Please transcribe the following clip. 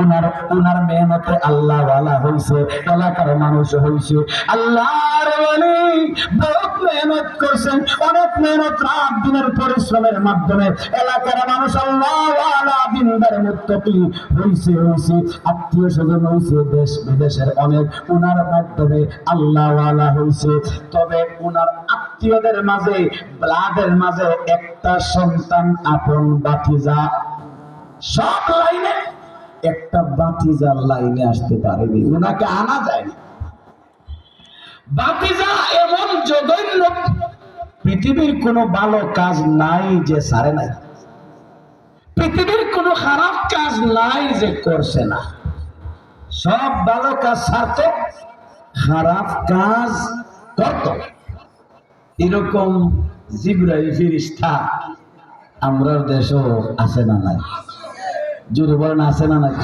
উনার উনার মেহনতে আল্লাহ ওয়ালা হইছে, এলাকার মানুষ হইছে। আল্লাহর বলি বহুত মেহনত করছেন, অনেক মেহনত রাত দিনের পরিশ্রমের মাধ্যমে। এলাকার মানুষ আল্লাহ ওয়ালা দিনদার মুত্তকি হইছে হইছে, আত্মীয় স্বজন হইছে, দেশ বিদেশের অনেক উনার মাধ্যমে আল্লাহ ওয়ালা হইছে। তবে উনার আত্মীয়দের মাঝে, ব্লাডের মাঝে একটা সন্তান আপন বাতিজা। সব লাইনে একটা বাতিজার লাইনে আসতে পারেনি ওনাকে আনা যায়নি বাতিজা এমন জঘন্য। পৃথিবীর কোনো ভালো কাজ নাই যে সারে নাই। পৃথিবীর কোনো খারাপ কাজ নাই যে করছে না। সব ভালো কাজ সারত, খারাপ কাজ করত। এরকম জিব্রাইল ফিরিস্তা আমরার দেশও আছে না নাই। জোরে বলেন আসে না নাই?